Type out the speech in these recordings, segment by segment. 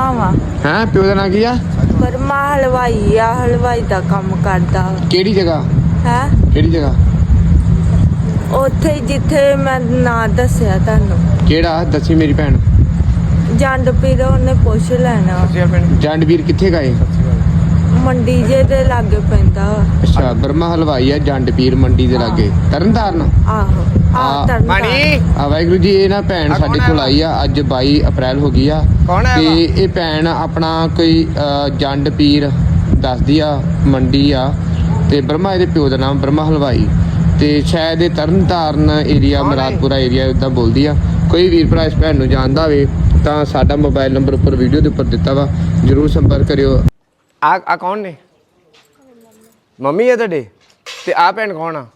Burma ਵਾ ਹੈ ਪਿਓ ਦਾ ਨਾਂ ਕੀ ਆ? ਬਰਮਾ ਹਲਵਾਈ ਆ ਹਲਵਾਈ ਦਾ ਕੰਮ ਕਰਦਾ। ਕਿਹੜੀ ਜਗ੍ਹਾ? ਹੈ? ਕਿਹੜੀ ਜਗ੍ਹਾ? ਉੱਥੇ ਜਿੱਥੇ ਮੈਂ ਨਾਂ ਦੱਸਿਆ ਤੁਹਾਨੂੰ। ਕਿਹੜਾ? ਦੱਸੀ ਮੇਰੀ ਭੈਣ। ਜੰਡ ਪੀਰ ਉਹਨੇ ਪੁੱਛ ਲੈਣਾ। ਜੰਡਵੀਰ ਕਿੱਥੇ ਗਏ? ਮੰਡੀ ਜੇ ਦੇ ਲਾਗੇ ਪੈਂਦਾ। ਅੱਛਾ ਬਰਮਾ ਹਲਵਾਈ ਆ ਜੰਡਪੀਰ ਮੰਡੀ ਦੇ ਲਾਗੇ। ਤਰਨਤਾਰਨ? ਆਹੋ। ਆ ਵਾਹਿਗੁਰੂ ਜੀ ਇਹ ਨਾ ਭੈਣ ਆਹ ਸਾਡੇ ਕੌਣ ਕੋਲ ਹੈ ਆਈ ਆ ਅੱਜ 22 ਅਪ੍ਰੈਲ ਹੋ ਗਈ ਆ। ਕੌਣ ਹੈ ਤੇ ਵਾ? ਇਹ ਭੈਣ ਆਪਣਾ ਕੋਈ ਅ, ਜੰਡ ਪੀਰ ਦੱਸਦੀ ਆ ਮੰਡੀ ਆ। ਤੇ ਬਰਮਾ ਇਹਦੇ ਪਿਓ ਦਾ ਨਾਮ ਬਰਮਾ ਹਲਵਾਈ। ਤੇ ਸ਼ਾਇਦ ਇਹ ਤਰਨਤਾਰਨ ਏਰੀਆ ਕੌਣ ਹੈ? ਮਰਾਦਪੁਰਾ ਏਰੀਆ ਉਦਾਂ ਬੋਲਦੀ ਆ। ਕੋਈ ਵੀਰ ਭਰਾ ਇਸ ਭੈਣ ਨੂੰ ਜਾਣਦਾ ਹੋਵੇ ਤਾਂ ਸਾਡਾ ਮੋਬਾਈਲ ਨੰਬਰ ਉੱਪਰ ਵੀਡੀਓ ਦੇ ਉੱਪਰ ਦਿੱਤਾ ਵਾ। ਜਰੂਰ ਸੰਪਰਕ ਕਰਿਓ। ਆ ਆ ਕੌਣ ਨੇ? ਮੰਮੀ ਹੈ ਤੁਹਾਡੇ? ਤੇ ਆ ਭੈਣ ਕੌਣ ਆ?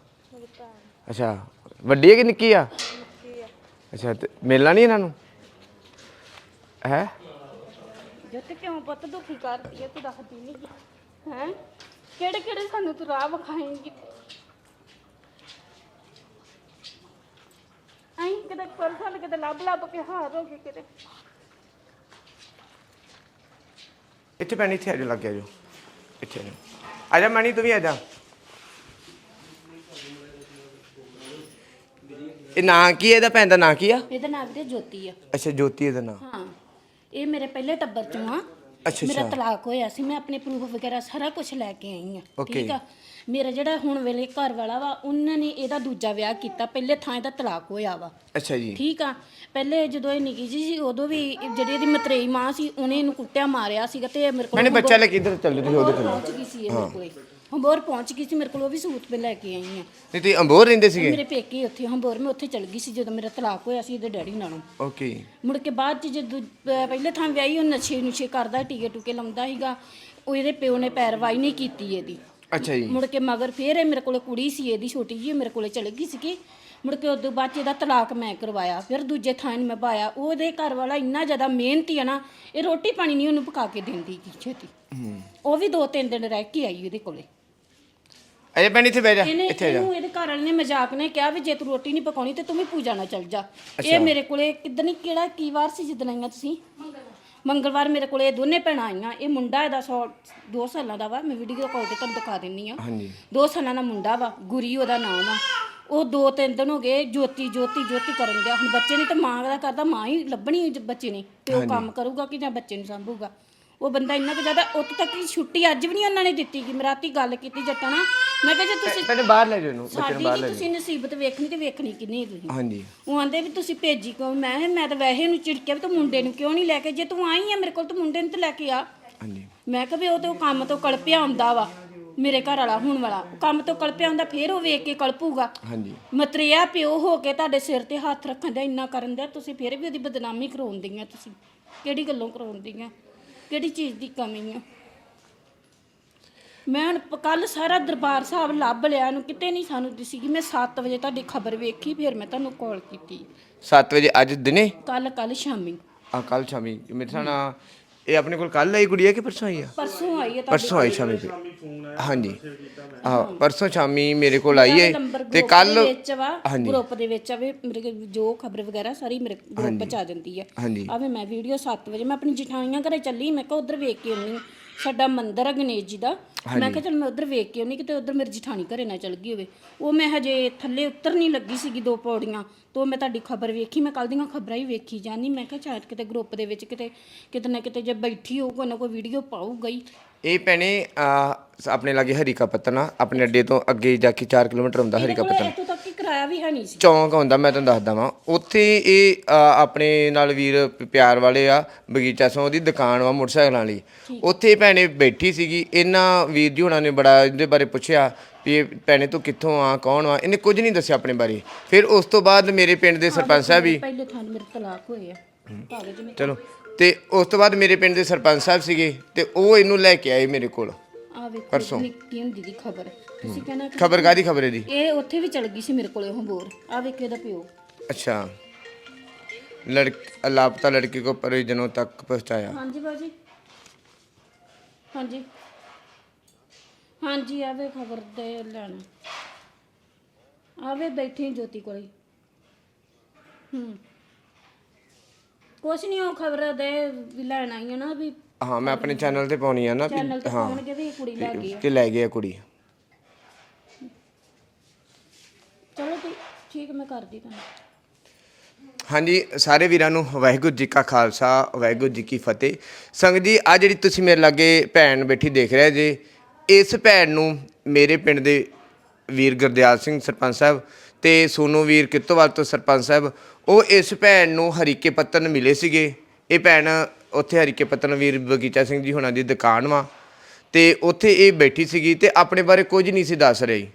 ਅੱਛਾ ਵੱਡੀ ਹੈ ਕਿ ਨਿੱਕੀ ਆ? ਅੱਛਾ ਤੇ ਮਿਲਣਾ ਨਹੀਂ ਇਹਨਾਂ ਨੂੰ? ਹੈ? ਜੁੱਤ ਕਿਉਂ ਪੁੱਤ ਦੁਖੀ ਕਰਦੀ ਹੈ ਤੂੰ ਦੱਸਦੀ ਨਹੀਂ ਹੈ? ਕਿਹੜੇ ਕਿਹੜੇ ਸਾਨੂੰ ਤੂੰ ਰਾਹ ਵਿਖਾਏਂਗੀ? ਐਂ ਕਿਤੇ ਪਰਸਨ ਕਿਤੇ ਲੱਭ ਲੱਭ ਕੇ ਹਾਰ ਹੋ ਗਈ ਕਿਤੇ। ਇੱਥੇ ਭੈਣ ਇੱਥੇ ਆ ਜਾ ਲੱਗ ਗਿਆ ਜੋ ਇੱਥੇ ਆ ਜਾ ਆ ਜਾ ਮਣੀ ਤੂੰ ਵੀ ਆ ਜਾ। ਇਹ ਨਾਂ ਕੀ ਹੈ? ਇਹਦਾ ਭੈਣ ਦਾ ਨਾਂ ਕੀ ਆ? ਇਹਦਾ ਨਾਮ ਤੇ ਜੋਤੀ ਆ। ਅੱਛਾ ਜੋਤੀ ਇਹਦਾ ਨਾਂ। ਹਾਂ। ਇਹ ਮੇਰੇ ਪਹਿਲੇ ਟੱਬਰ ਚੋਂ ਆ। ਅੱਛਾ, ਮੇਰਾ ਅੱਛਾ। ਤਲਾਕ ਹੋਇਆ ਸੀ। ਮੈਂ ਆਪਣੇ ਪ੍ਰੂਫ ਵਗੈਰਾ ਸਾਰਾ ਕੁਝ ਲੈ ਕੇ ਆਈ ਆ। Okay. ਠੀਕ ਆ? ਮੇਰਾ ਜਿਹੜਾ ਹੁਣ ਵੇਲੇ ਘਰ ਵਾਲਾ ਵਾ ਉਹਨਾਂ ਨੇ ਇਹਦਾ ਦੂਜਾ ਵਿਆਹ ਕੀਤਾ। ਪਹਿਲੇ ਥਾਂ ਇਹਦਾ ਤਲਾਕ ਹੋਇਆ ਵਾ। ਅੱਛਾ ਜੀ। ਠੀਕ ਆ? ਪਹਿਲੇ ਜਦੋਂ ਇਹ ਨਿੱਕੀ ਜੀ ਸੀ ਉਦੋਂ ਵੀ ਜਿਹੜੀ ਇਹਦੀ ਮਤਰੇਈ ਮਾਂ ਸੀ ਉਹਨੇ ਇਹਨੂੰ ਕੁੱਟਿਆ ਮਾਰਿਆ ਸੀਗਾ ਤੇ ਇਹ ਮੇਰੇ ਕੋਲ ਮੈਨੇ ਬੱਚਾ ਲੈ ਕੇ ਇੱਧਰ ਚੱਲ ਤੁਸੀਂ ਉਹਦੇ ਕੋਲ। ਪਹੁੰਚ ਗਈ ਸੀ ਇਹ ਮੇਰੇ ਕੋਲੇ। ਹੰਬੋਰ ਪਹੁੰਚ ਗਈ ਸੀ ਮੇਰੇ ਕੋਲ ਉਹ ਵੀ ਸੂਟ ਤੇ ਲੈ ਕੇ ਆਈ ਆ। ਨਹੀਂ ਤੁਸੀਂ ਅੰਬੋਰ ਰਹਿੰਦੇ ਸੀਗੇ? ਮੇਰੇ ਪੇਕੇ ਉੱਥੇ ਹੰਬੋਰ ਮੈਂ ਉੱਥੇ ਚਲ ਗਈ ਸੀ ਜਦੋਂ ਮੇਰਾ ਤਲਾਕ ਹੋਇਆ ਸੀ ਇਹਦੇ ਡੈਡੀ ਨਾਲੋਂ। ਓਕੇ। ਮੁੜ ਕੇ ਬਾਅਦ ਚ ਜਦੋਂ ਅਹ ਪਹਿਲੇ ਥਾਂ ਵਿਆਹੀ ਉਹ ਨਸ਼ੇ ਨੁਸ਼ੇ ਕਰਦਾ ਟੀਕੇ ਟੂਕੇ ਲਾਉਂਦਾ ਸੀਗਾ। ਉਹ ਇਹਦੇ ਪਿਓ ਨੇ ਪੈਰਵਾਈ ਨਹੀਂ ਕੀਤੀ ਇਹਦੀ। ਅੱਛਾ ਜੀ। ਮੁੜ ਕੇ ਮਗਰ ਫੇਰ ਇਹ ਮੇਰੇ ਕੋਲੇ ਕੁੜੀ ਸੀ ਇਹਦੀ ਛੋਟੀ ਜੀ ਮੇਰੇ ਕੋਲੇ ਚਲ ਗਈ ਸੀਗੀ। ਮੁੜ ਕੇ ਉਦੋਂ ਬਾਅਦ 'ਚ ਇਹਦਾ ਤਲਾਕ ਮੈਂ ਕਰਵਾਇਆ। ਫਿਰ ਦੂਜੇ ਥਾਂ ਨੂੰ ਮੈਂ ਪਾਇਆ। ਉਹਦੇ ਘਰ ਵਾਲਾ ਇੰਨਾ ਜ਼ਿਆਦਾ ਮਿਹਨਤੀ ਆ ਨਾ ਇਹ ਰੋਟੀ ਪਾਣੀ ਨਹੀਂ ਉਹਨੂੰ ਪਕਾ ਕੇ ਦਿੰਦੀ ਕੀ ਛੇਤੀ। ਉਹ ਵੀ ਦੋ ਤਿੰਨ ਦਿਨ ਰਹਿ ਕੇ ਆਈ ਉਹਦੇ ਕੋਲੇ। ਅਜੇ ਭੈਣ ਇੱਥੇ ਬਹਿ ਜਾ ਇਹਨੇ ਇੱਥੇ ਆ ਜਾ। ਇਹਨੂੰ ਇਹਦੇ ਘਰ ਵਾਲੇ ਨੇ ਮਜ਼ਾਕ ਨੇ ਕਿਹਾ ਵੀ ਜੇ ਤੂੰ ਰੋਟੀ ਨਹੀਂ ਪਕਾਉਣੀ ਤੇ ਤੂੰ ਵੀ ਪੂਜਾ ਨਾ ਚੱਲ ਜਾ। ਇਹ ਮੇਰੇ ਕੋਲੇ ਕਿਦਨ ਕਿਹੜਾ ਕੀ ਵਾਰ ਸੀ ਜਿੱਦਣ ਆਈਆਂ ਤੁਸੀਂ? ਮੰਗਲਵਾਰ ਮੇਰੇ ਕੋਲੇ ਇਹ ਦੋਨੇ ਭੈਣਾਂ ਆਈਆਂ। ਇਹ ਮੁੰਡਾ ਇਹਦਾ 100 2 ਸਾਲਾਂ ਦਾ ਵਾ ਮੈਂ ਵੀਡੀਓ ਕਾਲ ਤੇ ਤੁਹਾਨੂੰ ਦਿਖਾ ਦਿੰਨੀ ਆ। ਹਾਂਜੀ। ਦੋ ਸਾਲਾਂ ਦਾ ਮੁੰਡਾ ਵਾ ਗੁਰੀ ਉਹਦਾ ਨਾਮ ਆ। ਉਹ ਦੋ ਤਿੰਨ ਦਿਨ ਹੋ ਗਏ ਜੋਤੀ ਜੋਤੀ ਜੋਤੀ ਕਰਨ ਦਿਆ ਹੁਣ ਬੱਚੇ ਨੇ ਤਾਂ ਮਾਂ ਦਾ ਕਰਦਾ ਮਾਂ ਹੀ ਲੱਭਣੀ ਬੱਚੇ ਨੇ। ਤੇ ਉਹ ਕੰਮ ਕਰੂਗਾ ਕਿ ਜਾਂ ਬੱਚੇ ਨੂੰ ਸੰਭੂਗਾ? ਉਹ ਬੰਦਾ ਇੰਨਾ ਕੁ ਜ਼ਿਆਦਾ ਉੱਥੇ ਤੱਕ ਕਿ ਛੁੱਟੀ ਅੱਜ ਵੀ ਨਹੀਂ ਉਹਨਾਂ ਨੇ ਦਿੱਤੀ ਕਿ ਮੈਂ ਰਾਤੀ ਗੱਲ ਕੀਤੀ ਜੱਟਾਂ ਨਾਲ। ਮੈਂ ਕਿਹਾ ਜੇ ਤੁਸੀਂ ਭੈਣੇ ਬਾਹਰ ਲੈ ਜਾ ਇਹਨੂੰ ਬੱਚੇ ਨੂੰ ਸਾਡੀ ਬਾਹਰ ਲੈ ਤੁਸੀਂ ਨਸੀਬਤ ਵੇਖਣੀ ਤੇ ਵੇਖਣੀ ਕਿੰਨੀ ਹੈ ਤੁਸੀਂ। ਹਾਂਜੀ। ਉਹ ਆਂਦੇ ਵੀ ਤੁਸੀਂ ਭੇਜੀ ਕਿਉਂ? ਮੈਂ ਕਿਹਾ ਮੈਂ ਤਾਂ ਵੈਸੇ ਨੂੰ ਝਿੜਕਿਆ ਵੀ ਤੂੰ ਮੁੰਡੇ ਨੂੰ ਕਿਉਂ ਨਹੀਂ ਲੈ ਕੇ ਜੇ ਤੂੰ ਆਈ ਆ ਮੇਰੇ ਕੋਲ ਤੂੰ ਮੁੰਡੇ ਨੂੰ ਤੇ ਲੈ ਕੇ ਆ। ਹਾਂਜੀ। ਮੈਂ ਕਿਹਾ ਵੀ ਉਹ ਤੇ ਉਹ ਕੰਮ ਤੋਂ ਕਲਪਿਆ ਹੁੰਦਾ ਵਾ ਮੇਰੇ ਘਰ ਵਾਲਾ ਹੁਣ ਵਾਲਾ। ਉਹ ਕੰਮ ਤੋਂ ਕਲਪਿਆ ਹੁੰਦਾ ਫੇਰ ਉਹ ਵੇਖ ਕੇ ਕਲਪੂਗਾ। ਹਾਂਜੀ। ਮਤਰਿਆ ਪਿਓ ਹੋ ਕੇ ਤੁਹਾਡੇ ਸਿਰ ਤੇ ਹੱਥ ਰੱਖਣ ਦਾ ਇੰਨਾ ਕਰਨ ਦਾ ਤੁਸੀਂ ਫਿਰ ਵੀ ਉਹਦੀ ਬਦਨਾਮੀ ਕਰਾਉਂਦੀਆਂ ਤੁਸੀਂ। ਕਿਹੜੀ ਗੱਲੋਂ ਕਰਾਉਂਦੀਆਂ? ਕਿਹੜੀ ਚੀਜ਼ ਦੀ ਕਮੀ ਆ? ਮੈਂ ਹੁਣ ਕੱਲ ਸਾਰਾ ਦਰਬਾਰ ਸਾਹਿਬ ਲੱਭ ਲਿਆ ਨੂੰ ਕਿਤੇ ਨਹੀਂ ਸਾਨੂੰ ਦਿਸੀ ਕਿ ਮੈਂ 7 ਵਜੇ ਤੁਹਾਡੀ ਖਬਰ ਵੇਖੀ ਫਿਰ ਮੈਂ ਤੁਹਾਨੂੰ ਕਾਲ ਕੀਤੀ। 7 ਵਜੇ ਅੱਜ ਦਿਨੇ? ਕੱਲ ਕੱਲ ਸ਼ਾਮੀ। ਆ ਕੱਲ ਸ਼ਾਮੀ। ਮੇਰੇ ਸਾਨਾ ਇਹ ਆਪਣੇ ਕੋਲ ਕੱਲ ਆਈ ਕੁੜੀ ਹੈ ਕਿ ਪਰਸੋਂ ਆਈ ਆ? ਪਰਸੋਂ ਆਈ ਹੈ ਪਰਸੋਂ ਆਈ ਸ਼ਾਮੀ ਤੇ ਹਾਂਜੀ। ਹਾਂ ਪਰਸੋਂ ਸ਼ਾਮੀ ਮੇਰੇ ਕੋਲ ਆਈ ਹੈ ਤੇ ਕੱਲ ਵਿੱਚ ਵਾ ਗਰੁੱਪ ਦੇ ਵਿੱਚ ਆਵੇ ਮੇਰੇ ਕੋਲ ਜੋ ਖਬਰ ਵਗੈਰਾ ਸਾਰੀ ਮੇਰੇ ਗਰੁੱਪ ਚ ਆ ਜਾਂਦੀ ਹੈ ਹਾਂਜੀ। ਆਵੇ ਮੈਂ ਵੀਡੀਓ 7 ਵਜੇ ਮੈਂ ਆਪਣੀ ਜਠਾਣੀਆਂ ਘਰੇ ਚੱਲੀ ਮੈਂ ਕਿਹਾ ਉਧਰ ਵੇਖ ਕੇ ਆਉਣੀ ਸਾਡਾ ਮੰਦਿਰ ਹੈ ਗਣੇਸ਼ ਜੀ ਦਾ। ਮੈਂ ਕਿਹਾ ਚਲ ਮੈਂ ਉਧਰ ਵੇਖ ਕੇ ਆਉਣੀ ਕਿਤੇ ਉਧਰ ਮੇਰੀ ਜਠਾਣੀ ਘਰੇ ਨਾ ਚਲ ਗਈ ਹੋਵੇ। ਉਹ ਮੈਂ ਹਜੇ ਥੱਲੇ ਉਤਰ ਨਹੀਂ ਲੱਗੀ ਸੀਗੀ ਦੋ ਪੌੜੀਆਂ ਤੋਂ ਮੈਂ ਤੁਹਾਡੀ ਖਬਰ ਵੇਖੀ ਮੈਂ ਕੱਲ ਦੀਆਂ ਖਬਰਾਂ ਹੀ ਵੇਖੀ ਜਾਂਦੀ। ਮੈਂ ਕਿਹਾ ਸ਼ਾਇਦ ਕਿਤੇ ਗਰੁੱਪ ਦੇ ਵਿੱਚ ਕਿਤੇ ਕਿਤੇ ਨਾ ਕਿਤੇ ਜੇ ਬੈਠੀ ਹੋਊ ਕੋਈ ਨਾ ਕੋਈ ਵੀਡੀਓ ਪਾਊਗਾ ਹੀ। ਇਹ ਆ, ਆਪਣੇ ਲਾਗੇ ਹਰੀਕਾ ਪੱਤਨਾ ਆਪਣੇ ਅੱਡੇ ਤੋਂ ਅੱਗੇ ਜਾ ਕੇ 4 ਕਿਲੋਮੀਟਰ ਹੁੰਦਾ ਹਰੀਕਾ ਪੱਤਨ ਇੱਥੋਂ ਤੱਕ ਕਿ ਕਿਰਾਇਆ ਵੀ ਹੈ ਨਹੀਂ ਸੀ। ਚੌਂਕ ਹੁੰਦਾ ਮੈਂ ਤੁਹਾਨੂੰ ਦੱਸਦਾ ਵਾਂ। ਉੱਥੇ ਇਹ ਆਪਣੇ ਨਾਲ ਵੀਰ ਪ- ਪਿਆਰ ਵਾਲੇ ਆ ਬਗੀਚਾ ਸੋਂ ਦੀ ਦੁਕਾਨ ਵਾ ਮੋਟਰਸਾਈਕਲਾਂ ਵਾਲੀ। ਉੱਥੇ ਭੈਣੇ ਬੈਠੀ ਸੀਗੀ। ਇਹਨਾਂ ਵੀਰ ਜੀ ਹੁਣਾਂ ਨੇ ਬੜਾ ਇਹਦੇ ਬਾਰੇ ਪੁੱਛਿਆ ਵੀ ਇਹ ਭੈਣੇ ਤੂੰ ਕਿੱਥੋਂ ਆ ਕੌਣ ਆ? ਇਹਨੇ ਕੁਝ ਨਹੀਂ ਦੱਸਿਆ ਆਪਣੇ ਬਾਰੇ। ਫਿਰ ਉਸ ਤੋਂ ਬਾਅਦ ਮੇਰੇ ਪਿੰਡ ਦੇ ਸਰਪੰਚ ਸਾਹਿਬ ਵੀ ਪਹਿਲੇ ਥਾਂ ਮੇਰੇ ਤਲਾਕ ਹੋਏ ਆ। ਕਾਗਜ਼ ਚਲੋ। ਤੇ ਉਸ ਤੋਂ ਬਾਅਦ ਮੇਰੇ ਪਿੰਡ ਦੇ ਸਰਪੰਚ ਸਾਹਿਬ ਸੀਗੇ ਤੇ ਉਹ ਇਹਨੂੰ ਲੈ ਕੇ ਆਏ ਮੇਰੇ ਕੋਲ। ਆ ਵੇਖੋ ਪਰਸੋਂ। ਨਿੱਕੀ ਹੁੰਦੀ ਦੀ ਖਬਰ। ਤੁਸੀਂ ਕਹਿਣਾ ਕਿ ਖਬਰ ਕਾਦੀ ਖਬਰ ਇਹਦੀ ਇਹ ਉੱਥੇ ਵੀ ਚਲ ਗਈ ਸੀ ਮੇਰੇ ਕੋਲੇ ਹੰਬੋਰ ਆ ਵੇਖੋ ਇਹਦਾ ਪਿਓ अच्छा लड़क लापता लड़की को परिजनों तक पहुंचाया ਹਾਂਜੀ ਬਾਜੀ ਹਾਂਜੀ ਹਾਂਜੀ ਆਵੇ ਖਬਰ ਦੇ ਲੈਣਾ ਆਵੇ ਬੈਠੀ ਜੋਤੀ ਕੋਲੇ ਹੂੰ ਕੁਛ ਨਹੀਂ ਉਹ ਖਬਰ ਦੇ ਵੀ ਲੈਣ ਆਈ ਆ ਨਾ ਵੀ ਹਾਂ ਮੈਂ ਆਪਣੇ ਚੈਨਲ ਤੇ ਪਾਉਣੀ ਆ ਨਾ ਵੀ ਚੈਨਲ ਤੇ ਹਾਂ ਪਾਉਣਗੇ ਵੀ ਇਹ ਕੁੜੀ ਲੈ ਗਈ ਆ ਕਿ ਲੈ ਗਿਆ ਕੁੜੀ ਚਲੋ ਠੀਕ ਠੀਕ ਮੈਂ ਕਰਦੀ ਤੁਹਾਨੂੰ। ਹਾਂਜੀ, ਸਾਰੇ ਵੀਰਾਂ ਨੂੰ ਵਾਹਿਗੁਰੂ ਜੀ ਕਾ ਖਾਲਸਾ, ਵਾਹਿਗੁਰੂ ਜੀ ਕੀ ਫਤਿਹ। ਸੰਗਤ ਜੀ ਆ ਜਿਹੜੀ ਤੁਸੀਂ ਮੇਰੇ ਲਾਗੇ ਭੈਣ ਬੈਠੀ ਦੇਖ ਰਹੇ ਜੇ, ਇਸ ਭੈਣ ਨੂੰ ਮੇਰੇ ਪਿੰਡ ਦੇ ਵੀਰ ਗੁਰਦਿਆਲ ਸਿੰਘ ਸਰਪੰਚ ਸਾਹਿਬ ਤੇ ਸੋਨੂ ਵੀਰ ਕਿੱਤੋਵਾਲ ਤੋਂ ਸਰਪੰਚ ਸਾਹਿਬ, ਉਹ ਇਸ ਭੈਣ ਨੂੰ ਹਰੀਕੇ ਪੱਤਨ ਮਿਲੇ ਸੀਗੇ। ਇਹ ਭੈਣ ਉੱਥੇ ਹਰੀਕੇ ਪੱਤਨ ਵੀਰ ਬਗੀਚਾ ਸਿੰਘ ਜੀ ਹੁਣਾਂ ਦੀ ਦੁਕਾਨ ਵਾ ਤੇ ਉੱਥੇ ਇਹ ਬੈਠੀ ਸੀਗੀ ਤੇ ਆਪਣੇ ਬਾਰੇ ਕੁਝ ਨਹੀਂ ਸੀ ਦੱਸ ਰਹੀ।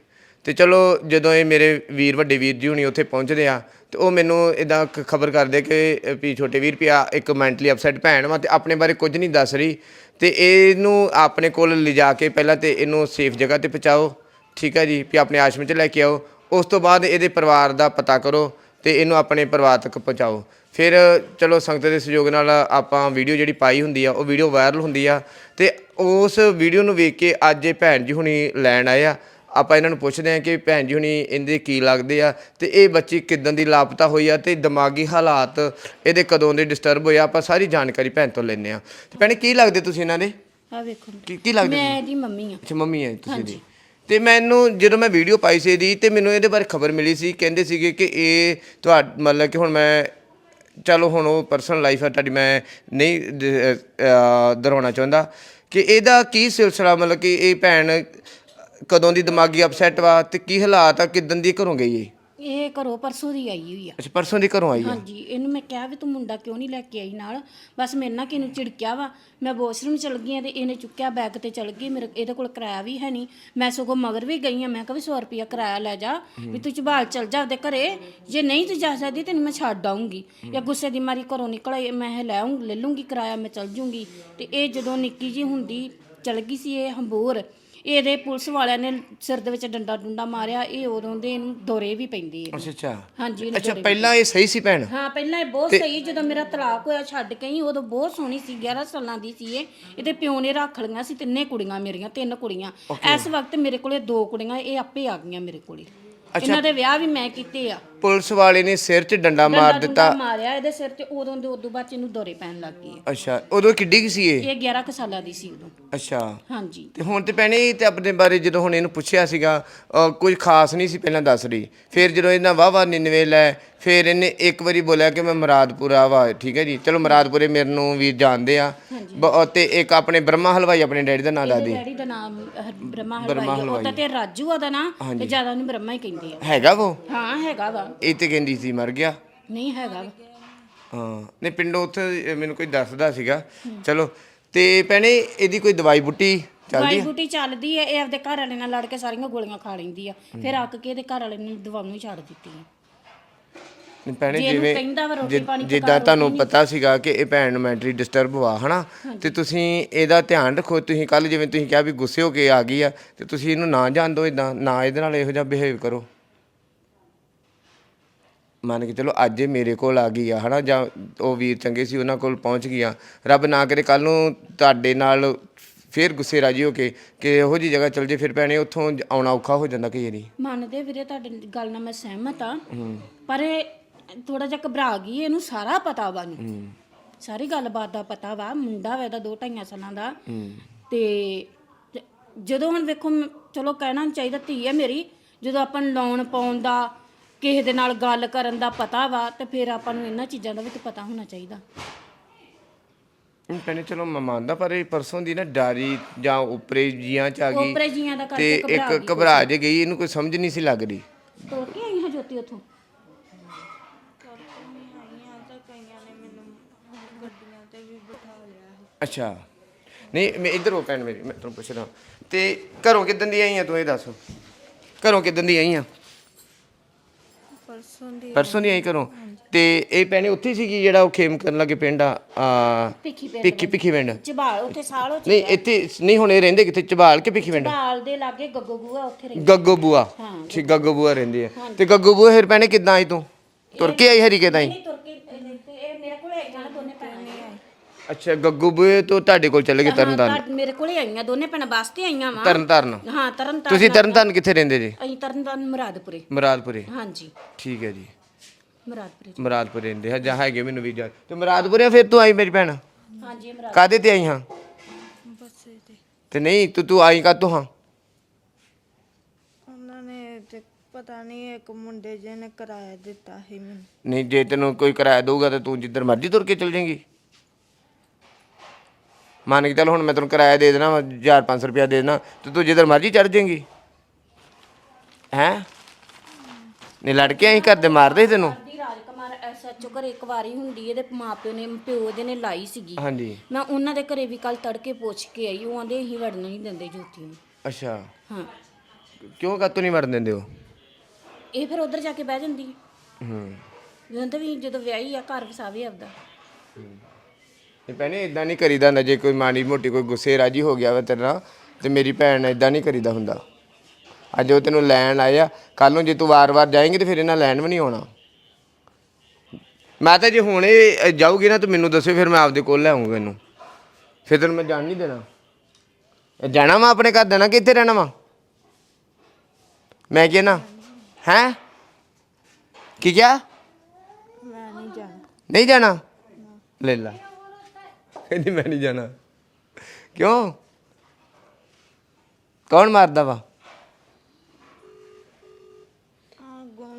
ਤੇ ਚਲੋ ਜਦੋਂ ਇਹ ਮੇਰੇ ਵੀਰ, ਵੱਡੇ ਵੀਰ ਜੀ ਹੁਣੀ ਉੱਥੇ ਪਹੁੰਚਦੇ ਆ, ਤੇ ਉਹ ਮੈਨੂੰ ਇਦਾਂ ਖਬਰ ਕਰਦੇ ਕਿ ਵੀ ਛੋਟੇ ਵੀਰ ਪਿਆ ਇੱਕ ਮੈਂਟਲੀ ਅਪਸੈਟ ਭੈਣ ਵਾ ਤੇ ਆਪਣੇ ਬਾਰੇ ਕੁਝ ਨਹੀਂ ਦੱਸ ਰਹੀ। ਤੇ ਇਹਨੂੰ ਆਪਣੇ ਕੋਲ ਲਿਜਾ ਕੇ ਪਹਿਲਾਂ ਤੇ ਇਹਨੂੰ ਸੇਫ ਜਗ੍ਹਾ ਤੇ ਪਹੁੰਚਾਓ, ਠੀਕ ਹੈ ਜੀ? ਵੀ ਆਪਣੇ ਆਸ਼ਰਮ 'ਚ ਲੈ ਕੇ ਆਓ। ਉਸ ਤੋਂ ਬਾਅਦ ਇਹਦੇ ਪਰਿਵਾਰ ਦਾ ਪਤਾ ਕਰੋ ਤੇ ਇਹਨੂੰ ਆਪਣੇ ਪਰਿਵਾਰ ਤੱਕ ਪਹੁੰਚਾਓ। ਫਿਰ ਚਲੋ ਸੰਗਤ ਦੇ ਸਹਿਯੋਗ ਨਾਲ ਆਪਾਂ ਵੀਡੀਓ ਜਿਹੜੀ ਪਾਈ ਹੁੰਦੀ ਆ, ਉਹ ਵੀਡੀਓ ਵਾਇਰਲ ਹੁੰਦੀ ਆ। ਤੇ ਉਸ ਵੀਡੀਓ ਨੂੰ ਵੇਖ ਕੇ ਅੱਜ ਇਹ ਭੈਣ ਜੀ ਹੁਣੀ ਲੈਣ ਆਏ ਆ। ਆਪਾਂ ਇਹਨਾਂ ਨੂੰ ਪੁੱਛਦੇ ਆ ਕਿ ਭੈਣ ਜੀ ਹੁਣੀ ਇਹਦੇ ਕੀ ਲੱਗਦੇ ਆ ਤੇ ਇਹ ਬੱਚੀ ਕਿਦਾਂ ਦੀ ਲਾਪਤਾ ਹੋਈ ਆ ਤੇ ਦਿਮਾਗੀ ਹਾਲਾਤ ਇਹਦੇ ਕਦੋਂ ਦੇ ਡਿਸਟਰਬ ਹੋਇਆ ਆਪਾਂ ਸਾਰੀ ਜਾਣਕਾਰੀ ਭੈਣ ਤੋਂ ਲੈਣੇ ਆ ਤੇ ਭੈਣੇ ਕੀ ਲੱਗਦੇ ਤੁਸੀਂ ਇਹਨਾਂ ਦੇ? ਆ ਵੇਖੋ। ਕੀ ਕੀ ਲੱਗਦੇ? ਮੈਂ ਇਹਦੀ ਮੰਮੀ ਆ ਅੱਛਾ ਮੰਮੀ ਹੈ ਤੁਸੀਂ ਦੀ। ਤੇ ਮੈਨੂੰ ਜਦੋਂ ਮੈਂ ਵੀਡੀਓ ਪਾਈ ਸੀ ਇਹਦੀ ਤੇ ਮੈਨੂੰ ਇਹਦੇ ਬਾਰੇ ਖਬਰ ਮਿਲੀ ਸੀ ਕਹਿੰਦੇ ਸੀਗੇ ਕਿ ਇਹ ਤੁਹਾ ਮਤਲਬ ਕਿ ਹੁਣ ਮੈਂ ਚਲੋ ਹੁਣ ਉਹ ਪਰਸਨਲ ਲਾਈਫ ਹੈ ਤੁਹਾਡੀ ਮੈਂ ਨਹੀਂ ਦ- ਅਹ ਚਾਹੁੰਦਾ। ਕਿ ਇਹਦਾ ਕੀ ਸਿਲਸਿਲਾ ਮਤਲਬ ਕਿ ਇਹ ਭੈਣ ਕਦੋਂ ਦੀ ਦਿਮਾਗੀ ਅਪਸੈਟ ਵਾ ਤੇ ਕੀ ਹਾਲਾਤ ਆ? ਕਿਦਾਂ ਦੀ ਘਰੋਂ ਗਈ ਹੈ ਇਹ ਘਰੋਂ ਪਰਸੋਂ ਦੀ ਆਈ ਹੋਈ ਆ। ਅੱਛਾ ਪਰਸੋਂ ਦੀ ਘਰੋਂ ਆਈ ਹੈ ਹਾਂਜੀ ਇਹਨੂੰ ਮੈਂ ਕਿਹਾ ਵੀ ਤੂੰ ਮੁੰਡਾ ਕਿਉਂ ਨਹੀਂ ਲੈ ਕੇ ਆਈ ਨਾਲ? ਬਸ ਮੇਰੇ ਨਾਲ ਕਿਹਨੂੰ ਝਿੜਕਿਆ ਵਾ। ਮੈਂ ਵਾਸ਼ਰੂਮ ਚਲ ਗਈ ਆ ਤੇ ਇਹਨੇ ਚੁੱਕਿਆ ਬੈਗ ਤੇ ਚਲ ਗਈ। ਮੇਰੇ ਇਹਦੇ ਕੋਲ ਕਿਰਾਇਆ ਵੀ ਹੈ ਨਹੀਂ। ਮੈਂ ਸਗੋਂ ਮਗਰ ਵੀ ਗਈ ਆ। ਮੈਂ ਕਿਹਾ ਵੀ 100 ਰੁਪਿਆ ਕਿਰਾਇਆ ਲੈ ਜਾ ਵੀ ਤੂੰ ਝਬਾਲ ਚਲ ਜਾ ਉਹਦੇ ਘਰੇ। ਜੇ ਨਹੀਂ ਤੂੰ ਜਾ ਸਕਦੀ ਤੈਨੂੰ ਮੈਂ ਛੱਡ ਆਉਂਗੀ ਜਾਂ ਗੁੱਸੇ ਦੀ ਮਾਰੀ ਘਰੋਂ ਨਿਕਲ ਆਈ ਮੈਂ ਇਹ ਲੈ ਆਊਂ ਲੈ ਲੂੰਗੀ ਕਿਰਾਇਆ ਮੈਂ ਚਲ ਜੂੰਗੀ। ਤੇ ਇਹ ਜਦੋਂ ਨਿੱਕੀ ਜੀ ਹੁੰਦੀ ਚਲ ਗਈ ਸੀ ਇਹ ਹੰਬੋਰ। ਇਹਦੇ ਪੁਲਿਸ ਵਾਲਿਆਂ ਨੇ ਸਿਰ ਦੇ ਵਿੱਚ ਡੰਡਾ ਡੁੰਡਾ ਮਾਰਿਆ ਇਹ ਉਦੋਂ ਦੇ ਇਹਨੂੰ ਦੌਰੇ ਵੀ ਪੈਂਦੇ ਆ। ਅੱਛਾ ਅੱਛਾ। ਹਾਂਜੀ ਇਹਨੂੰ ਅੱਛਾ ਦੌਰੇ ਪਹਿਲਾਂ ਇਹ ਸਹੀ ਸੀ ਭੈਣ? ਹਾਂ ਪਹਿਲਾਂ ਇਹ ਬਹੁਤ ਸਹੀ ਜਦੋਂ ਮੇਰਾ ਤਲਾਕ ਹੋਇਆ ਛੱਡ ਕੇ ਹੀ ਉਦੋਂ ਬਹੁਤ ਸੋਹਣੀ ਸੀ 11 ਸਾਲਾਂ ਦੀ ਸੀ ਇਹ। ਇਹਦੇ ਪਿਓ ਨੇ ਰੱਖ ਲਈਆਂ ਸੀ ਤਿੰਨੇ ਕੁੜੀਆਂ ਮੇਰੀਆਂ ਤਿੰਨ ਕੁੜੀਆਂ। ਇਸ ਵਕਤ ਮੇਰੇ ਕੋਲੇ ਦੋ ਕੁੜੀਆਂ ਇਹ ਆਪੇ ਆ ਗਈਆਂ ਮੇਰੇ ਕੋਲੇ। ਇਹਨਾਂ ਦੇ ਵਿਆਹ ਵੀ ਮੈਂ ਕੀਤੇ ਆ। ਪੁਲਿਸ ਵਾਲੇ ਨੇ ਸਿਰ 'ਚ ਡੰਡਾ ਮਾਰ ਡੰਡਾ ਦਿੱਤਾ। ਡੁੰਡਾ ਮਾਰਿਆ ਇਹਦੇ ਸਿਰ ਤੇ ਉਦੋਂ ਦੇ ਉਦੋਂ ਬਾਅਦ 'ਚ ਇਹਨੂੰ ਦੌਰੇ ਪੈਣ ਲੱਗ ਗਏ ਅੱਛਾ ਉਦੋਂ ਕਿੱਡੀ ਕੁ ਸੀ ਇਹ? ਇਹ 11 ਕੁ ਸਾਲਾਂ ਦੀ ਸੀ ਉਦੋਂ। ਅੱਛਾ। ਹਾਂਜੀ। ਤੇ ਹੁਣ ਤੇ ਭੈਣੇ ਤੇ ਆਪਣੇ ਬਾਰੇ ਜਦੋਂ ਹੁਣ ਇਹਨੂੰ ਪੁੱਛਿਆ ਸੀਗਾ ਅਹ ਕੁਝ ਖਾਸ ਨਹੀਂ ਸੀ ਪਹਿਲਾਂ ਦੱਸ ਰਹੀ। ਫਿਰ ਜਦੋਂ ਇਹਨਾਂ ਵਾਵਾ ਨਿਨਵੇ ਲੈ ਫਿਰ ਇਹਨੇ ਇੱਕ ਵਾਰੀ ਬੋਲਿਆ ਕਿ ਮੈਂ ਮੁਰਾਦਪੁਰਾ ਵਾ ਠੀਕ ਹੈ ਜੀ? ਚਲੋ ਮੁਰਾਦਪੁਰੇ ਮੇਰੇ ਨੂੰ ਵੀ ਜਾਣਦੇ ਆ। ਬ- ਤੇ ਇੱਕ ਆਪਣੇ ਬ੍ਰਹਮਾ ਹਲਵਾਈ ਆਪਣੇ ਡੈਡੀ ਦਾ ਨਾਂ ਇਹਦੇ ਦੱਸਦੀ ਡੈਡੀ ਦਾ ਨਾਮ ਅਹ, ਬ੍ਰਹਮਾ ਹਲਵਾਈ ਆ। ਉਹਦਾ ਤੇ ਰਾਜੂ ਉਹਦਾ ਨਾਂ ਤੇ ਜ਼ਿਆਦਾ ਉਹਨੂੰ ਬ੍ਰਹਮਾ ਹੀ ਕਹਿੰਦੇ ਆ। ਹੈਗਾ ਉਹ ਹਾਂ ਹੈਗਾ ਵਾ। ਇਹ ਤੇ ਕਹਿੰਦੀ ਸੀ ਮਰ ਗਿਆ। ਨਹੀਂ ਹੈਗਾ ਵਾ। ਹਾਂ ਨਹੀਂ ਪਿੰਡੋਂ ਉੱਥੇ ਮੈਨੂੰ ਕੋਈ ਦੱਸਦਾ ਸੀਗਾ। ਚਲੋ ਤੇ ਭੈਣੇ ਇਹਦੀ ਕੋਈ ਦਵਾਈ ਬੁੱਟੀ ਚੱਲਦੀ ਦਵਾਈ ਆ ਬੂਟੀ ਚੱਲਦੀ ਹੈ ਇਹ ਆਪਦੇ ਘਰ ਵਾਲੇ ਨਾਲ ਲੜ ਕੇ ਸਾਰੀਆਂ ਗੋਲੀਆਂ ਖਾ ਲੈਂਦੀ ਆ। ਫਿਰ ਅੱਕ ਕੇ ਇਹਦੇ ਘਰ ਵਾਲੇ ਨੇ ਦਵਾਈਆਂ ਹੀ ਛੱਡ ਦਿੱਤੀਆਂ। ਨਹੀਂ ਭੈਣੇ ਜਿਵੇਂ ਕਹਿੰਦਾ ਵਾ ਰੋਟੀ ਜਿ- ਪਾਣੀ ਪਕਾ, ਜਿੱਦਾਂ ਤੁਹਾਨੂੰ ਪਤਾ ਸੀਗਾ ਕਿ ਇਹ ਭੈਣ ਨੂੰ ਮੈਂਟਲੀ ਡਿਸਟਰਬ ਹੋਆ ਹਨਾ? ਤੇ ਤੁਸੀਂ ਇਹਦਾ ਧਿਆਨ ਰੱਖੋ ਤੁਸੀਂ ਕੱਲ ਜਿਵੇਂ ਤੁਸੀਂ ਕਿਹਾ ਵੀ ਗੁੱਸੇ ਹੋ ਕੇ ਆ ਗਈ ਆ ਤੇ ਤੁਸੀਂ ਇਹਨੂੰ ਨਾ ਜਾਣ ਦਿਓ ਇਦਾਂ ਨਾ ਇਹਦੇ ਨਾਲ ਇਹੋ ਜਿਹਾ ਬਿਹੇਵ ਕਰੋ। ਮੰਨ ਕੇ ਚਲੋ ਅੱਜ ਇਹ ਮੇਰੇ ਕੋਲ ਆ ਗਈ ਆ ਹਨਾ? ਜਾਂ ਉਹ ਵੀਰ ਚੰਗੇ ਸੀ ਉਹਨਾਂ ਕੋਲ ਪਹੁੰਚ ਗਈਆਂ ਰੱਬ ਨਾ ਕਰੇ ਕੱਲ ਨੂੰ ਤੁਹਾਡੇ ਨਾਲ ਫੇਰ ਗੁੱਸੇ ਰਾਜੀ ਹੋ ਕੇ ਕਿ ਇਹੋ ਜੀ ਜਗ੍ਹਾ ਚਲ ਜੇ ਫਿਰ ਭੈਣੇ ਉੱਥੋਂ ਆਉਣਾ ਔਖਾ ਹੋ ਜਾਂਦਾ ਕਈ ਵਾਰੀ। ਮੰਨਦੇ ਵੀਰੇ ਤੁਹਾਡੀ ਗੱਲ ਨਾਲ ਮੈਂ ਸਹਿਮਤ ਆ। ਪਰ ਇਹ ਥੋੜਾ ਜਿਹਾ ਘਬਰਾ ਗਈ ਇਹਨੂੰ ਸਾਰਾ ਪਤਾ ਵਾ ਨੂੰ ਸਾਰੀ ਗੱਲਬਾਤ ਦਾ ਪਤਾ ਵਾ ਮੁੰਡਾ ਵਾ ਇਹਦਾ ਦੋ ਢਾਈਆਂ ਸਾਲਾਂ ਦਾ। ਤੇ ਜ- ਜਦੋਂ ਹੁਣ ਵੇਖੋ ਮ- ਚਲੋ ਕਹਿਣਾ ਨੀ ਚਾਹੀਦਾ ਧੀ ਹੈ ਮੇਰੀ ਜਦੋਂ ਆਪਾਂ ਨੂੰ ਲਾਉਣ ਪਾਉਣ ਦਾ ਕਿਸੇ ਦੇ ਨਾਲ ਗੱਲ ਕਰਨ ਦਾ ਪਤਾ ਵਾ ਤੇ ਫਿਰ ਆਪਾਂ ਨੂੰ ਇਹਨਾਂ ਚੀਜ਼ਾਂ ਦਾ ਵੀ ਤਾਂ ਪਤਾ ਹੋਣਾ ਚਾਹੀਦਾ। ਭੈਣੇ ਚਲੋ ਮੈਂ ਮੰਨਦਾ ਪਰ ਇਹ ਪਰਸੋਂ ਦੀ ਨਾ ਡਾਰੀ ਜਾਂ ਉਪਰੇ ਜੀਆਂ ਚ ਆ ਗਈ ਉਪਰੇ ਜੀਆਂ ਦਾ ਤੇ ਕਰਕੇ ਘਬਰਾ ਇੱਕ ਘਬਰਾ ਜੇ ਗਈ ਇਹਨੂੰ ਕੋਈ ਸਮਝ ਨਹੀਂ ਸੀ ਲੱਗ ਰਹੀ। ਤੋੜ ਕੇ ਆਈ ਹਾਂ ਜੋਤੀ ਉੱਥੋਂ? ਅੱਛਾ। ਨਹੀਂ ਮੈਂ ਇੱਧਰ ਹੋ ਭੈਣ ਮੇਰੀ ਮੈਂ ਤੁਹਾਨੂੰ ਪੁੱਛਦਾ ਤੇ ਘਰੋਂ ਕਿਦਾਂ ਦੀ ਆਈ ਆ ਤੂੰ ਇਹ ਦੱਸ? ਘਰੋਂ ਕਿਦਾਂ ਦੀ ਆਈ ਆ ਪਰਸੋਂ ਦੀ ਪਰਸੋਂ ਦੀ ਆਈ ਘਰੋਂ? ਤੇ ਇਹ ਭੈਣੇ ਉੱਥੇ ਸੀਗੀ ਜਿਹੜਾ ਉਹ ਖੇਮ ਕਰਨ ਲੱਗੇ ਪਿੰਡ ਆ ਆ, ਭਿੱਖੀ ਪਿੰਡ ਭਿੱਖੀ ਭਿੱਖੀ ਪਿੰਡ। ਚਬਾਲ ਉੱਥੇ ਸਾਲ ਹੋ ਨਹੀਂ ਇੱਥੇ ਨਹੀਂ ਹੁਣ ਇਹ ਰਹਿੰਦੇ ਕਿੱਥੇ? ਚਬਾਲ ਕੇ ਭਿੱਖੀ ਪਿੰਡ? ਚਬਾਲ ਦੇ ਲਾਗੇ ਗੱਗੋ ਗੂਆ ਉੱਥੇ ਰਹਿੰਦੀ। ਗੱਗੋ ਬੂਆ। ਠੀਕ ਗੱਗੋ ਬੂਆ ਰਹਿੰਦੇ ਆ। ਤੇ ਗੱਗੋ ਬੂਆ ਫਿਰ ਭੈਣੇ ਕਿੱਦਾਂ ਆਈ ਤੂੰ? ਤੁਰ ਕੇ ਆਈ ਹਰੀਕੇ ਤਾਈ ਨਹੀਂ ਤੁਰ ਕੇ ਇਹ ਤੇ ਇਹ ਮੇਰੇ ਕੋਲ ਆਈਆਂ ਦੋਨੇ ਭੈਣਾਂ ਅੱਛਾ ਗੱਗੋ ਬੂਏ ਤੋਂ ਤੁਹਾਡੇ ਕੋਲ ਚੱਲੇ ਗਏ ਤਰਨ ਤਾਰਨ। ਹਾਂ, ਮੇਰੇ ਕੋਲੇ ਆਈਆਂ ਦੋਨੇ ਭੈਣਾਂ ਵਾਸਤੇ ਆਈਆਂ ਵਾ। ਤਰਨ ਤਾਰਨ। ਹਾਂ ਤਰਨ ਤਾਰਨ ਤੁਸੀਂ ਤਰਨ ਤਾਰਨ ਕਿੱਥੇ ਰਹਿੰਦੇ ਜੀ? ਅਸੀਂ ਤਰਨ ਤਾਰਨ ਮੁਰਾਦਪੁਰੇ। ਮੁਰਾਦਪੁਰੇ। ਹਾਂਜੀ। ਠੀਕ ਹੈ ਜੀ। ਮੁਰਾਦਪੁਰੇ। ਮੁਰਾਦਪੁਰ ਰਹਿੰਦੇ। ਆ ਜਾਂ ਹੈਗੇ ਮੈਨੂੰ ਵੀ ਜਾ ਤੇ ਮੁਰਾਦਪੁਰ ਆ ਫਿਰ ਤੂੰ ਆਈ ਮੇਰੀ ਭੈਣ? ਹਾਂਜੀ ਮੁਰਾਦ ਕਾਦੇ ਤੇ ਆਈ ਹਾਂ? ਬੱਸੇ ਤੇ। ਤੇ ਨਹੀਂ ਤੂੰ ਤੂੰ ਆਈ ਕਾ ਹਾਂ? ਉਹਨਾਂ ਨੇ ਤੇ ਪਤਾ ਨਹੀਂ ਇੱਕ ਮੁੰਡੇ ਜੇ ਨੇ ਕਿਰਾਇਆ ਦਿੱਤਾ ਸੀ ਮੈਨੂੰ। ਨਹੀਂ ਜੇ ਤੈਨੂੰ ਕੋਈ ਕਿਰਾਇਆ ਦਊਗਾ ਤੇ ਤੂੰ ਜਿੱਧਰ ਮਰਜ਼ੀ ਤੁਰ ਕੇ ਚਲ ਜਾਏਂਗੀ। ਮੰਨ ਕੇ ਚੱਲ ਹੁਣ ਮੈਂ ਤੈਨੂੰ ਕਿਰਾਇਆ ਦੇ ਦੇਣਾ 1500 ਰੁਪਇਆ ਦੇ ਦੇਣਾ ਤੇ ਤੂੰ ਜਿੱਧਰ ਮਰਜ਼ੀ ਚੜ ਜਾਏਂਗੀ। ਹੈ? ਲੜਕੇ ਅਸੀਂ ਘਰ ਦੇ ਮਾਰਦੇ ਸੀ ਤੈਨੂੰ? ਦੀ ਰਾਜਕੁਮਾਰ ਐਸਐਚਓ ਘਰੇ ਇੱਕ ਵਾਰੀ ਹੁੰਦੀ ਇਹਦੇ ਮਾਪਿਓ ਨੇ ਪਿਓ ਦੇ ਨੇ ਲਾਈ ਸੀਗੀ। ਹਾਂਜੀ। ਮੈਂ ਉਹਨਾਂ ਦੇ ਘਰੇ ਵੀ ਕੱਲ ਤੜਕੇ ਪੁੱਛ ਕੇ ਆਈ ਉਹ ਆਂਦੇ ਅਸੀਂ ਵੜਨ ਨਹੀਂ ਦਿੰਦੇ ਜੋਤੀ ਨੂੰ। ਅੱਛਾ। ਹਾਂ। ਕਿਉਂ ਕਾਤੋਂ ਨਹੀਂ ਵੜਨ ਦਿੰਦੇ ਹੋ ਇਹ ਫਿਰ ਉਧਰ ਜਾ ਕੇ ਬਹਿ ਜਾਂਦੀ ਹੈ ਹੂੰ। ਜਦੋਂ ਵੀ ਜਦੋਂ ਵਿਆਹੀ ਆ ਘਰ ਵਸਾਵੇ ਆਪਦਾ। ਇਹ ਭੈਣੇ ਇਦਾਂ ਨਹੀਂ ਕਰੀਦਾ ਹੁੰਦਾ ਜੇ ਕੋਈ ਮਾੜੀ ਮੋਟੀ ਕੋਈ ਗੁੱਸੇ ਰਾਜੀ ਹੋ ਗਿਆ ਵਾ ਤੇਰੇ ਨਾਲ ਤੇ ਮੇਰੀ ਭੈਣ ਇਦਾਂ ਨਹੀਂ ਕਰੀਦਾ ਹੁੰਦਾ। ਅੱਜ ਉਹ ਤੈਨੂੰ ਲੈਣ ਆਇਆ ਕੱਲ ਨੂੰ ਜੇ ਤੂੰ ਵਾਰ-ਵਾਰ ਜਾਏਂਗੀ ਤੇ ਫਿਰ ਇਹਨਾਂ ਲੈਣ ਵੀ ਨਹੀਂ ਆਉਣਾ। ਮੈਂ ਤਾਂ ਜੇ ਹੁਣੇ ਜਾਊਗੀ ਨਾ ਤੂੰ ਮੈਨੂੰ ਦੱਸਿਓ ਫਿਰ ਮੈਂ ਆਪਦੇ ਕੋਲ ਲੈ ਆਉਂਗਾ ਇਹਨੂੰ। ਫਿਰ ਤੈਨੂੰ ਮੈਂ ਜਾਣ ਨਹੀਂ ਦੇਣਾ। ਇਹ ਜਾਣਾ ਵਾ ਆਪਣੇ ਘਰ ਦੇਣਾ ਕਿ ਇੱਥੇ ਰਹਿਣਾ ਵਾ? ਮੈਂ ਕਿਹਾ ਨਾ ਹੈ? ਕੀ ਕਿਹਾ? ਮੈਂ ਨਹੀਂ ਜਾਣਾ। ਨਹੀਂ ਜਾਣਾ? ਲੈ ਲਾ। ਕਹਿੰਦੀ ਮੈਂ ਨਹੀਂ ਜਾਣਾ। ਕਿਉਂ? ਕੌਣ ਮਾਰਦਾ ਵਾ? ਆ ਗੋਂ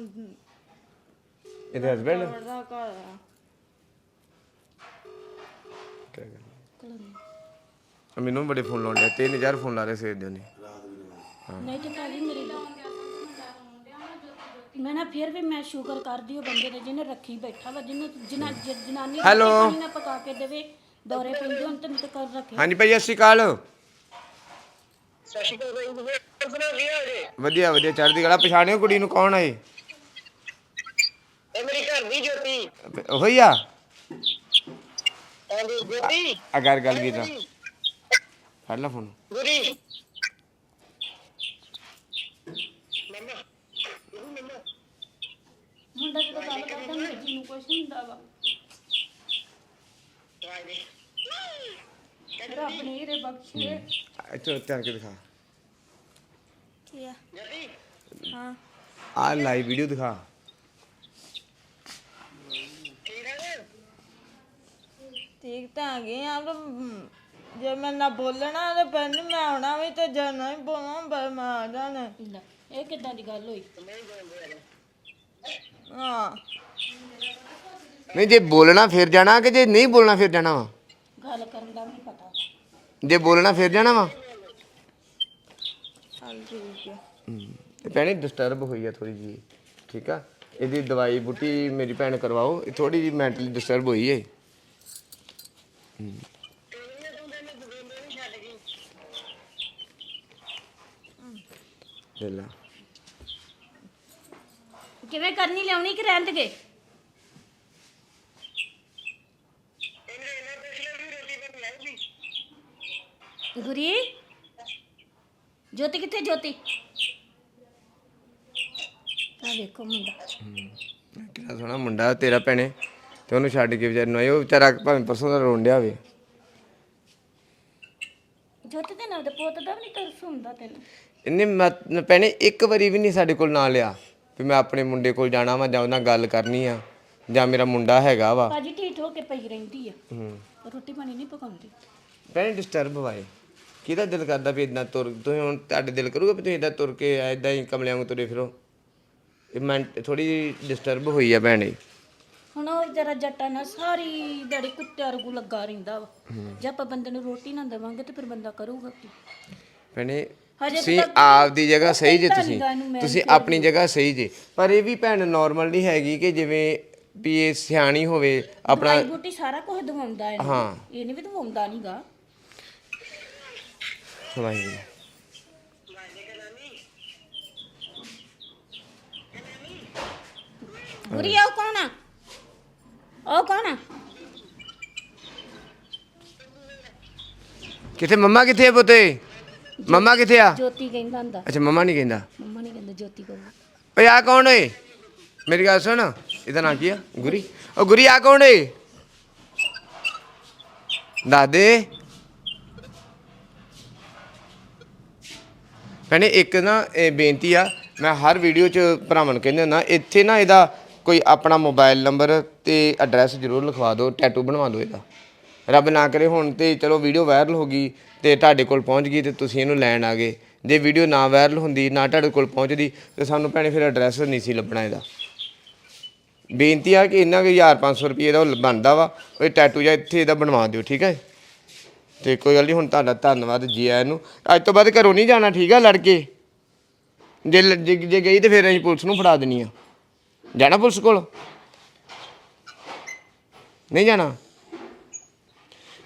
ਇਹਦੇ ਹਸਬੰਡ ਦਾ ਘਰ ਆ। ਮੈਨੂੰ ਬੜੇ ਫੋਨ ਲਾਉਂਦੇ ਆ 3000 ਫੋਨ ਲਾ ਰਹੇ ਸਵੇਰ ਦੇ ਨੇ ਨਹੀਂ ਤੇ ਭਾਜੀ ਮੇਰੀ ਮੈਂ ਨਾ ਫਿਰ ਵੀ ਮੈਂ ਸ਼ੁਕਰ ਕਰਦੀ ਉਹ ਬੰਦੇ ਨੇ ਜਿਹਨੇ ਰੱਖੀ ਬੈਠਾ ਵਾ ਜਿਹਨੇ ਜਿਨਾ ਜਨਾਨੀ. ਪਾਣੀ ਨਾ ਪਕਾ ਕੇ ਦੇਵੇ ਦੌਰੇ ਪੈਂਦੇ ਹੁਣ ਤੈਨੂੰ ਤੇ ਕਰ ਰੱਖੇ ਹਾਂਜੀ ਭਾਈ ਸਤਿ ਸ਼੍ਰੀ ਅਕਾਲ। ਵਧੀਆ। ਵਧੀਆ ਚੜ੍ਹਦੀ ਕਲਾ। ਪਛਾਣਿਓ ਕੁੜੀ ਨੂੰ ਕੌਣ ਹੈ ਇਹ? ਮੇਰੀ ਘਰ ਦੀ ਜੋਤੀ। ਉਹੀ ਆ? ਹਾਂਜੀ ਜੋਤੀ? ਆ ਗੱਲ ਕੀਤਾ। ਫੜ ਲੈ ਫੋਨ। ਗੁਰੀ। ਮੁੰਡਾ ਜਦੋਂ ਗੱਲ ਕਰਦਾ ਮਰਜ਼ੀ ਨੂੰ ਕੁਛ ਹੁੰਦਾ ਵਾ। ਰੱਬ ਨੇ ਇਹਦੇ ਬਖਸ਼ੇ ਇੱਥੇ ਧਿਆਨ ਕੇ ਦਿਖਾ। ਕੀ ਆ? ਹਾਂ। ਆ ਲਾਈਵ ਵੀਡੀਓ ਦਿਖਾ। ਠੀਕ ਤਾਂ ਆ ਗਈ ਆ ਜੇ ਮੈਂ ਨਾ ਬੋਲਣਾ ਤੇ ਪੈਨ ਮੈਂ ਆਉਣਾ ਵੀ ਤੇ ਜੇ ਨਹੀਂ ਬੋਲਣਾ ਬਸ ਮੈਂ ਆ ਜਾਣਾ। ਲੈ, ਇਹ ਕਿੱਦਾਂ ਦੀ ਗੱਲ ਹੋਈ? ਹਾਂ। ਨਹੀਂ ਜੇ ਬੋਲਣਾ ਫਿਰ ਜਾਣਾ ਕਿ ਜੇ ਨਹੀਂ ਬੋਲਣਾ ਫਿਰ ਜਾਣਾ ਵਾ? ਗੱਲ ਕਰਨ ਦਾ ਵੀ ਪਤਾ। ਜੇ ਬੋਲਣਾ ਫਿਰ ਜਾਣਾ ਵਾ? ਹੈ ਤੇ ਭੈਣੇ ਡਿਸਟਰਬ ਹੋਈ ਆ ਥੋੜੀ ਜੀ ਠੀਕ ਆ? ਇਹਦੀ ਦਵਾਈ ਬੂਟੀ ਮੇਰੀ ਭੈਣ ਕਰਵਾਓ ਇਹ ਥੋੜੀ ਜੀ ਮੈਂਟਲੀ ਡਿਸਟਰਬ ਹੋਈ ਏ। ਲੈ ਲਾ ਕਿਵੇਂ ਕਰਨੀ ਲਿਆਉਣੀ ਕਿ ਰਹਿਣ ਦੇਗੇ ਗੁਰੀ ਜੋਤੀ ਕਿੱਥੇ ਜੋਤੀ ਆ ਵੇਖੋ ਮੁੰਡਾ। ਕਿੰਨਾ ਸੋਹਣਾ ਮੁੰਡਾ ਤੇਰਾ ਭੈਣੇ ਤੇ ਉਹਨੂੰ ਛੱਡ ਕੇ ਵਿਚਾਰੇ ਨੂੰ ਉਹ ਵਿਚਾਰਾ ਭਾਵੇਂ ਪਰਸੋਂ ਦਾ ਰੋਣ ਡਿਆ ਹੋਵੇ ਜੋਤੀ ਦੇ ਨਾਲ ਦੇ ਪੁੱਤ ਦਾ ਵੀ ਨਹੀਂ ਤਰਸ ਹੁੰਦਾ ਤੈਨੂੰ। ਇਹਨੇ ਮਤ- ਭੈਣੇ ਇੱਕ ਵਾਰੀ ਵੀ ਨਹੀਂ ਸਾਡੇ ਕੋਲ ਨਾ ਲਿਆ ਵੀ ਮੈਂ ਆਪਣੇ ਮੁੰਡੇ ਕੋਲ ਜਾਣਾ ਵਾ ਜਾਂ ਉਹਦੇ ਨਾਲ ਗੱਲ ਕਰਨੀ ਆ ਜਾਂ ਮੇਰਾ ਮੁੰਡਾ ਹੈਗਾ ਵਾ। ਭਾਜੀ ਢੀਠ ਹੋ ਕੇ ਪਈ ਰਹਿੰਦੀ ਆ। ਰੋਟੀ ਪਾਣੀ ਨਹੀਂ ਪਕਾਉਂਦੀ। ਭੈਣੇ ਡਿਸਟਰਬ ਵਾਏ ਕਿਹਦਾ ਦਿਲ ਕਰਦਾ ਵੀ ਇਦਾਂ ਤੁਰ ਤੁਸੀਂ ਹੁਣ ਤੁਹਾਡੇ ਦਿਲ ਕਰੂਗਾ ਵੀ ਤੁਸੀਂ ਇਦਾਂ ਤੁਰ ਕੇ ਇਦਾਂ ਹੀ ਕਮਲਿਆਂ ਵਾਂਗ ਤੁਰੇ ਫਿਰੋ। ਇਹ ਮੈਂ ਥੋੜੀ ਡਿਸਟਰਬ ਹੋਈ ਆ ਭੈਣੇ। ਹੁਣ ਉਹ ਜਰਾ ਜੱਟਾਂ ਨਾਲ ਸਾਰੀ ਦਿਹਾੜੀ ਕੁੱਤੇ ਵਰਗੂ ਲੱਗਾ ਰਹਿੰਦਾ ਵਾ। ਜੇ ਆਪਾਂ ਬੰਦੇ ਨੂੰ ਰੋਟੀ ਨਾ ਦੇਵਾਂਗੇ ਤੇ ਫਿਰ ਬੰਦਾ ਕਰੂਗਾ ਕੀ? ਭੈਣੇ ਹਜੇ ਤੁਸੀਂ ਤੱਕ ਆਪਦੀ ਜਗ੍ਹਾ ਸਹੀ ਜੇ ਤੁਸੀਂ। ਤੁਸੀਂ ਆਪਣੀ ਜਗ੍ਹਾ ਸਹੀ ਜੇ। ਪਰ ਇਹ ਵੀ ਭੈਣ ਨਾਰਮਲ ਨਹੀਂ ਹੈਗੀ ਕਿ ਜਿਵੇਂ ਵੀ ਇਹ ਸਿਆਣੀ ਹੋਵੇ ਆਪਣਾ ਦਵਾਈ ਬੂਟੀ ਸਾਰਾ ਕੁਝ ਦਵਾਉਂਦਾ ਹਾਂ। ਇਹ ਨਹੀਂ ਵੀ ਦਵਾਉਂਦਾ ਨਹੀਂਗਾ ਵਾਹਿਗੁਰੂ ਗੁਰੀ ਉਹ ਕੌਣ ਆ? ਉਹ ਕੌਣ ਆ? ਕਿੱਥੇ ਮੰਮਾ ਕਿੱਥੇ ਆ ਪੁੱਤੇ? ਮੰਮਾ ਕਿੱਥੇ ਆ? ਜੋਤੀ ਕਹਿੰਦਾ ਹੁੰਦਾ। ਅੱਛਾ ਮੰਮਾ ਨਹੀਂ ਕਹਿੰਦਾ? ਮੰਮਾ ਨਹੀਂ ਕਹਿੰਦਾ ਜੋਤੀ ਕਹੂ ਓਏ ਆ ਕੌਣ ਓਏ? ਮੇਰੀ ਗੱਲ ਸੁਣ ਇਹਦਾ ਨਾਂ ਕੀ ਆ? ਗੁਰੀ। ਓ ਗੁਰੀ ਆ ਕੌਣ ਓਏ? ਦਾਦੇ ਭੈਣੇ, ਇੱਕ ਨਾ ਇਹ ਬੇਨਤੀ ਆ, ਮੈਂ ਹਰ ਵੀਡੀਓ 'ਚ ਭਰਾਵਾਂ ਨੂੰ ਕਹਿੰਦਾ ਹੁੰਦਾ, ਇੱਥੇ ਨਾ ਇਹਦਾ ਕੋਈ ਆਪਣਾ ਮੋਬਾਈਲ ਨੰਬਰ ਤੇ ਐਡਰੈਸ ਜ਼ਰੂਰ ਲਿਖਵਾ ਦਿਓ, ਟੈਟੂ ਬਣਵਾ ਦਿਓ ਇਹਦਾ। ਰੱਬ ਨਾ ਕਰੇ ਹੁਣ ਤੇ ਚਲੋ ਵੀਡੀਓ ਵਾਇਰਲ ਹੋ ਗਈ ਤੇ ਤੁਹਾਡੇ ਕੋਲ ਪਹੁੰਚ ਗਈ ਤੇ ਤੁਸੀਂ ਇਹਨੂੰ ਲੈਣ ਆ ਗਏ। ਜੇ ਵੀਡੀਓ ਨਾ ਵਾਇਰਲ ਹੁੰਦੀ, ਨਾ ਤੁਹਾਡੇ ਕੋਲ ਪਹੁੰਚਦੀ, ਤੇ ਸਾਨੂੰ ਭੈਣੇ ਫਿਰ ਐਡਰੈਸ ਨਹੀਂ ਸੀ ਲੱਭਣਾ ਇਹਦਾ। ਬੇਨਤੀ ਆ ਕਿ ਇੰਨਾ ਕੁ 1500 ਰੁਪਏ ਦਾ ਉਹ ਬਣਦਾ ਵਾ, ਉਹ ਟੈਟੂ ਜਾਂ ਇੱਥੇ ਇਹਦਾ ਬਣਵਾ ਦਿਓ, ਠੀਕ ਹੈ ਤੇ ਕੋਈ ਗੱਲ ਨਹੀਂ ਹੁਣ ਤੁਹਾਡਾ ਧੰਨਵਾਦ ਜੀ ਆਇਆਂ ਨੂੰ। ਅੱਜ ਤੋਂ ਬਾਅਦ ਘਰੋਂ ਨਹੀਂ ਜਾਣਾ, ਠੀਕ ਆ ਲੜਕੇ? ਜੇ ਲ- ਜੇ ਜੇ ਗਈ ਤੇ ਫਿਰ ਅਸੀਂ ਪੁਲਿਸ ਨੂੰ ਫੜਾ ਦੇਣੀ ਆ। ਜਾਣਾ ਪੁਲਿਸ ਕੋਲ? ਨਹੀਂ ਜਾਣਾ?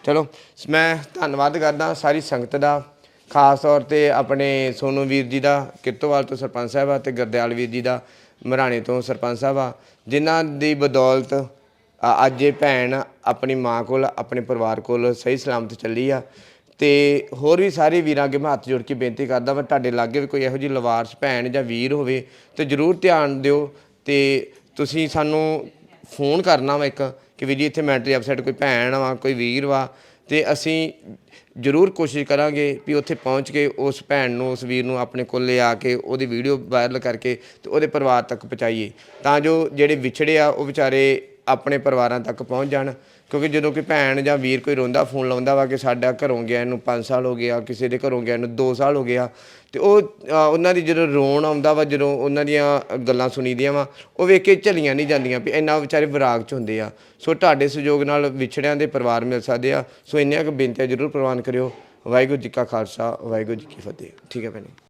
ਚਲੋ, ਮੈਂ ਧੰਨਵਾਦ ਕਰਦਾ ਸਾਰੀ ਸੰਗਤ ਦਾ, ਖਾਸ ਤੌਰ ਤੇ ਆਪਣੇ ਸੋਨੂ ਵੀਰ ਜੀ ਦਾ, ਕਿਰਤੋਵਾਲ ਤੋਂ ਸਰਪੰਚ ਸਾਹਿਬ ਆ ਤੇ ਗਰਦਿਆਲ ਵੀਰ ਜੀ ਦਾ, ਮਰਾਣੇ ਤੋਂ ਸਰਪੰਚ ਸਾਹਿਬ ਆ ਜਿਨ੍ਹਾਂ ਦੀ ਬਦੌਲਤ ਅੱਜ ਇਹ ਭੈਣ ਆਪਣੀ ਮਾਂ ਕੋਲ, ਆਪਣੇ ਪਰਿਵਾਰ ਕੋਲ ਸਹੀ ਸਲਾਮਤ ਚੱਲੀ ਆ। ਤੇ ਹੋਰ ਵੀ ਸਾਰੇ ਵੀਰਾਂ ਅੱਗੇ ਮੈਂ ਹੱਥ ਜੋੜ ਕੇ ਬੇਨਤੀ ਕਰਦਾ ਵਾ, ਤੁਹਾਡੇ ਲਾਗੇ ਵੀ ਕੋਈ ਇਹੋ ਜਿਹੀ ਲਵਾਰਸ ਭੈਣ ਜਾਂ ਵੀਰ ਹੋਵੇ, ਤੇ ਜਰੂਰ ਧਿਆਨ ਦਿਓ। ਤੇ ਤੁਸੀਂ ਸਾਨੂੰ ਫੋਨ ਕਰਨਾ ਵਾ ਇੱਕ, ਕਿ ਵੀ ਜੀ ਇੱਥੇ ਮੈਂਟਰੀ ਅਪਸੈਟ ਕੋਈ ਭੈਣ ਵਾ, ਕੋਈ ਵੀਰ ਵਾ, ਤੇ ਅਸੀਂ ਜ਼ਰੂਰ ਕੋਸ਼ਿਸ਼ ਕਰਾਂਗੇ ਵੀ ਉੱਥੇ ਪਹੁੰਚ ਕੇ ਉਸ ਭੈਣ ਨੂੰ, ਉਸ ਵੀਰ ਨੂੰ ਆਪਣੇ ਕੋਲ ਲਿਆ ਕੇ ਉਹਦੀ ਵੀਡੀਓ ਵਾਇਰਲ ਕਰਕੇ ਤੇ ਉਹਦੇ ਪਰਿਵਾਰ ਤੱਕ ਪਹੁੰਚਾਈਏ। ਤਾਂ ਜੋ ਜਿਹੜੇ ਵਿਛੜੇ ਆ, ਉਹ ਵਿਚਾਰੇ ਆਪਣੇ ਪਰਿਵਾਰਾਂ ਤੱਕ ਪਹੁੰਚ ਜਾਣ। ਕਿਉਂਕਿ ਜਦੋਂ ਕੋਈ ਭੈਣ ਜਾਂ ਵੀਰ ਕੋਈ ਰੋਂਦਾ, ਫੋਨ ਲਾਉਂਦਾ ਵਾ ਕਿ ਸਾਡਾ ਘਰੋਂ ਗਿਆ, ਇਹਨੂੰ 5 ਸਾਲ ਹੋ ਗਿਆ ਕਿਸੇ ਦੇ ਘਰੋਂ ਗਿਆ, ਇਹਨੂੰ 2 ਸਾਲ ਹੋ ਗਿਆ ਤੇ ਉਹ ਉਹਨਾਂ ਦੀ ਜਦੋਂ ਰੋਣ ਆਉਂਦਾ ਵਾ, ਜਦੋਂ ਉਹਨਾਂ ਦੀਆਂ ਗੱਲਾਂ ਸੁਣੀਦੀਆਂ ਵਾ, ਉਹ ਵੇਖ ਕੇ ਝਲੀਆਂ ਨਹੀਂ ਜਾਂਦੀਆਂ ਵੀ ਇੰਨਾ ਵਿਚਾਰੇ ਵਿਰਾਗ ਚ ਹੁੰਦੇ ਆ। ਸੋ ਤੁਹਾਡੇ ਸਹਿਯੋਗ ਨਾਲ ਵਿਛੜਿਆਂ ਦੇ ਪਰਿਵਾਰ ਮਿਲ ਸਕਦੇ ਆ। ਸੋ ਇੰਨੀਆਂ ਕੁ ਬੇਨਤੀਆਂ ਜ਼ਰੂਰ ਪ੍ਰਵਾਨ ਕਰਿਓ। ਵਾਹਿਗੁਰੂ ਜੀ ਕਾ ਖਾਲਸਾ, ਵਾਹਿਗੁਰੂ ਜੀ ਕੀ ਫਤਿਹ। ਠੀਕ ਹੈ ਭੈਣੇ।